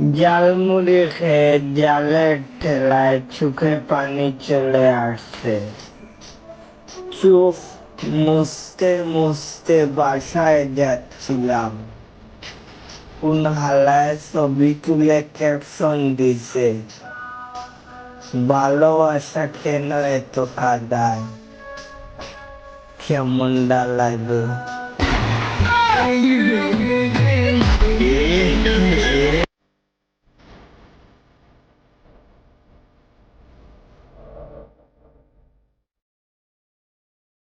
জালমুড়ি খেয়ে জালের ঠেলায় চোখে পানি চলে আসছে। চোখ মুছতে মুছতে বাসায় যাচ্ছিলাম। উনহালায় ছবি তুলে ক্যাপশন দিছে, ভালোবাসা কেন এত কাদায়? কেমনটা লাগে?